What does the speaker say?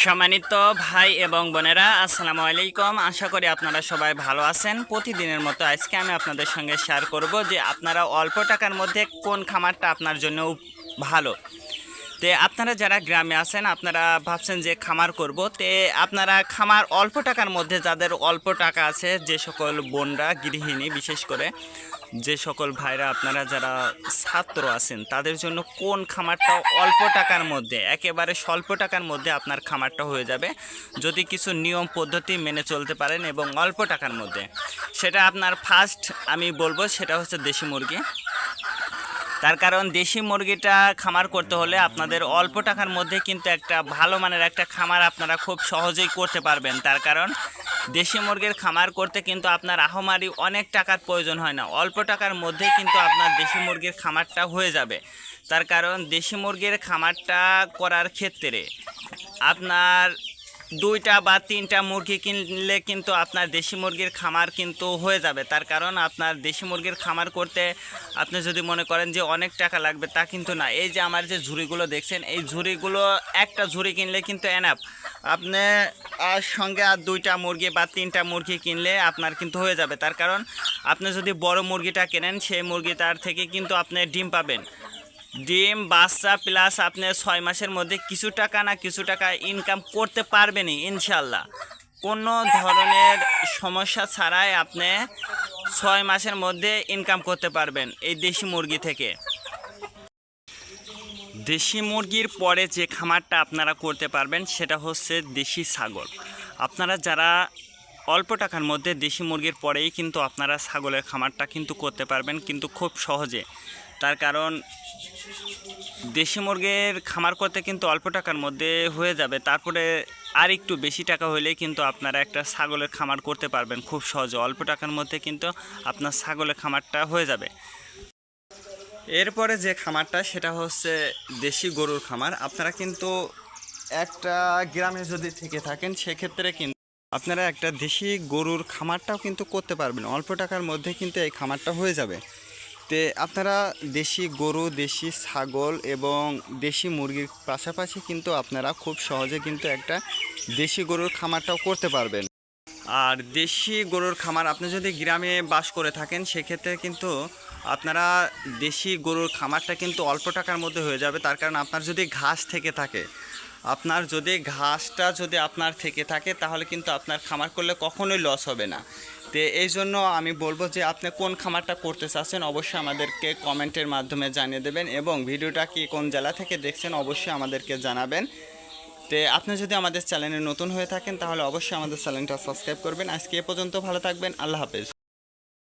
সম্মানিত ভাই এবং বোনেরা, আসসালামু আলাইকুম। আশা করি আপনারা সবাই ভালো আছেন। প্রতিদিনের মতো আজকে আমি আপনাদের সঙ্গে শেয়ার করব যে আপনারা অল্প টাকার মধ্যে কোন খামারটা আপনার জন্য ভালো। তে আপনারা যারা গ্রামে আছেন, আপনারা ভাবছেন যে খামার করব, তে আপনারা খামার অল্প টাকার মধ্যে যাদের অল্প টাকা আছে, যে সকল বোনরা, গৃহিণী বিশেষ করে, যে সকল ভাইরা আপনারা যারা ছাত্র আছেন, তাদের জন্য কোন খামারটা অল্প টাকার মধ্যে, একেবারে স্বল্প টাকার মধ্যে আপনার খামারটা হয়ে যাবে? যদি কিছু নিয়ম, পদ্ধতি মেনে চলতে পারেন এবং অল্প টাকার মধ্যে। সেটা আপনার ফার্স্ট আমি বলব, সেটা হচ্ছে দেশি মুরগি। তার কারণ দেশি মুরগিটা খামার করতে হলে আপনাদের অল্প টাকার মধ্যে কিন্তু একটা ভালো মানের একটা খামার আপনারা খুব সহজেই করতে পারবেন। তার কারণ দেশি মুরগির খামার করতে কিন্তু আপনার আহমারি অনেক টাকার প্রয়োজন হয় না। অল্প টাকার মধ্যে কিন্তু আপনার দেশি মুরগির খামারটা হয়ে যাবে। তার কারণ দেশি মুরগির খামারটা করার ক্ষেত্রে আপনার দুইটা বা তিনটা মুরগি কিনলে কিন্তু আপনার দেশি মুরগির খামার কিন্তু হয়ে যাবে। তার কারণ আপনার দেশি মুরগির খামার করতে আপনি যদি মনে করেন যে অনেক টাকা লাগবে তা কিন্তু না। এই যে আমার যে ঝুড়িগুলো দেখছেন, এই ঝুড়িগুলো একটা ঝুড়ি কিনলে কিন্তু এনাফ আপনি আর সঙ্গে আর দুইটা মুরগি বা তিনটা মুরগি কিনলে আপনার কিন্তু হয়ে যাবে। তার কারণ আপনি যদি বড় মুরগিটা কেনেন, সেই মুরগিটার থেকে কিন্তু আপনি ডিম পাবেন। ডিম, বাচ্চা প্লাস আপনি ছয় মাসের মধ্যে কিছু টাকা না কিছু টাকা ইনকাম করতে পারবেনই ইনশাল্লাহ কোনো ধরনের সমস্যা ছাড়াই আপনি ছয় মাসের মধ্যে ইনকাম করতে পারবেন এই দেশি মুরগি থেকে। দেশি মুরগির পরে যে খামারটা আপনারা করতে পারবেন, সেটা হচ্ছে দেশি ছাগল। আপনারা যারা অল্প টাকার মধ্যে দেশি মুরগির পরেই কিন্তু আপনারা ছাগলের খামারটা কিন্তু করতে পারবেন, কিন্তু খুব সহজে। তার কারণ দেশি মুরগির খামার করতে কিন্তু অল্প টাকার মধ্যে হয়ে যাবে। তারপরে আর একটু বেশি টাকা হলেই কিন্তু আপনারা একটা ছাগলের খামার করতে পারবেন খুব সহজে। অল্প টাকার মধ্যে কিন্তু আপনার ছাগলের খামারটা হয়ে যাবে। এরপরে যে খামারটা, সেটা হচ্ছে দেশি গরুর খামার। আপনারা কিন্তু একটা গ্রামে যদি থেকে থাকেন, সেক্ষেত্রে কিন্তু আপনারা একটা দেশি গরুর খামারটাও কিন্তু করতে পারবেন। অল্প টাকার মধ্যে কিন্তু এই খামারটা হয়ে যাবে। তে আপনারা দেশি গরু, দেশি ছাগল এবং দেশি মুরগির পাশাপাশি কিন্তু আপনারা খুব সহজে কিন্তু একটা দেশি গরুর খামারটাও করতে পারবেন। আর দেশি গরুর খামার, আপনি যদি গ্রামে বাস করে থাকেন, সেক্ষেত্রে কিন্তু আপনারা দেশি গরুর খামারটা কিন্তু অল্প টাকার মধ্যে হয়ে যাবে। তার কারণ আপনার যদি ঘাস থেকে থাকে, আপনার যদি ঘাসটা যদি আপনার থেকে থাকে, তাহলে কিন্তু আপনার খামার করলে কখনোই লস হবে না। তো এই জন্য আমি বলব যে আপনি কোন খামারটা করতে চাচ্ছেন অবশ্যই আমাদেরকে কমেন্টের মাধ্যমে জানিয়ে দেবেন এবং ভিডিওটা কি কোন জেলা থেকে দেখছেন অবশ্যই আমাদেরকে জানাবেন। তো আপনি যদি আমাদের চ্যানেলে নতুন হয়ে থাকেন তাহলে অবশ্যই আমাদের চ্যানেলটা সাবস্ক্রাইব করবেন। আজকে এ পর্যন্ত ভালো থাকবেন। আল্লাহ হাফেজ।